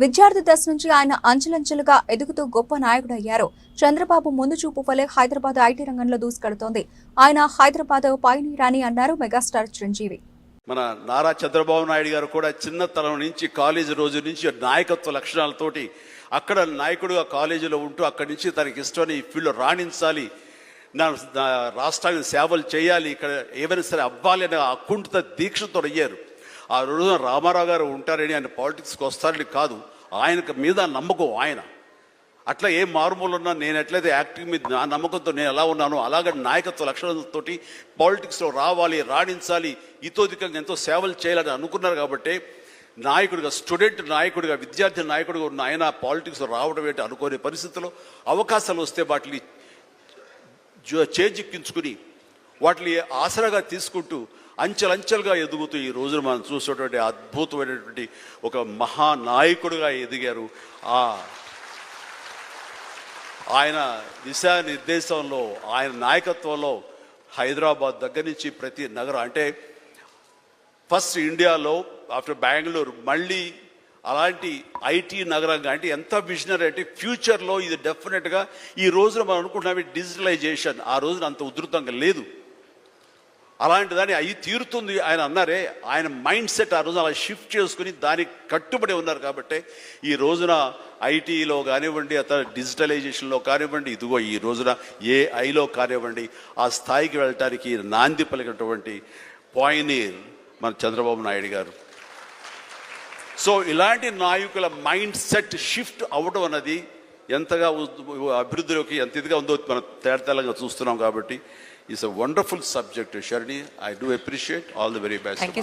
విద్యార్థి దశ నుంచి ఆయన అంచెలంచెలుగా ఎదుగుతూ గొప్ప నాయకుడయ్యారు. చంద్రబాబు ముందు చూపు వలె హైదరాబాద్ ఐటీ రంగంలో దూసుకెడుతోంది ఆయన హైదరాబాద్ పైనీర్ అని అన్నారు మెగాస్టార్ చిరంజీవి. మన నారా చంద్రబాబు నాయుడు గారు కూడా చిన్నతనం నుంచి కాలేజీ రోజు నుంచి నాయకత్వ లక్షణాలతోటి అక్కడ నాయకుడుగా కాలేజీలో ఉంటూ అక్కడి నుంచి తనకి ఇష్టమని ఈ ఫీల్డ్లో రాణించాలి. నా నా రాష్ట్రానికి సేవలు చేయాలి. ఇక్కడ ఏమైనా సరే అవ్వాలి అనే అకుంఠిత దీక్షతో అయ్యారు. ఆ రోజున రామారావు గారు ఉంటారని ఆయన పాలిటిక్స్కి వస్తారని కాదు. ఆయనకు మీద నమ్మకం ఆయన. అట్లా ఏ మారుమూలు ఉన్నా నేను ఎట్లయితే యాక్టింగ్ మీద నా నమ్మకంతో నేను ఎలా ఉన్నానో అలాగే నాయకత్వ లక్షణాలతోటి పాలిటిక్స్లో రావాలి రాణించాలి ఇతోధికంగా ఎంతో సేవలు చేయాలని అనుకున్నారు కాబట్టి నాయకుడిగా స్టూడెంట్ నాయకుడిగా విద్యార్థి నాయకుడిగా ఉన్న ఆయన పాలిటిక్స్లో రావడం ఏంటి అనుకోని పరిస్థితుల్లో అవకాశాలు వస్తే వాటిని చేజిక్కించుకుని వాటిని ఆసరాగా తీసుకుంటూ అంచెలంచెలుగా ఎదుగుతూ ఈ రోజున మనం చూసేటువంటి అద్భుతమైనటువంటి ఒక మహానాయకుడుగా ఎదిగారు. ఆ ఆయన దిశానిర్దేశంలో ఆయన నాయకత్వంలో హైదరాబాద్ దగ్గర నుంచి ప్రతి నగరం అంటే ఫస్ట్ ఇండియాలో ఆఫ్టర్ బెంగళూరు మళ్ళీ అలాంటి ఐటీ నగరంగా అంటే ఎంత విజనరీ అంటే ఫ్యూచర్లో ఇది డెఫినెట్గా ఈ రోజున మనం అనుకుంటున్నాం డిజిటలైజేషన్. ఆ రోజున అంత ఉధృతంగా లేదు. అలాంటి దాన్ని అయి తీరుతుంది ఆయన అన్నారే ఆయన మైండ్ సెట్ ఆ రోజున అలా షిఫ్ట్ చేసుకుని దానికి కట్టుబడి ఉన్నారు కాబట్టి ఈ రోజున ఐటీలో కానివ్వండి అతను డిజిటలైజేషన్లో కానివ్వండి ఇదిగో ఈ రోజున ఏఐలో కానివ్వండి ఆ స్థాయికి వెళ్ళటానికి నాంది పలికినటువంటి పాయినీర్ మన చంద్రబాబు నాయుడు గారు. సో ఇలాంటి నాయకుల మైండ్ సెట్ షిఫ్ట్ అవ్వడం అన్నది ఎంతగా అభివృద్ధిలోకి ఎంత ఇదిగా ఉందో మనం తేడతెల్లంగా చూస్తున్నాం కాబట్టి it's a wonderful subject షర్ణి I do appreciate all the very best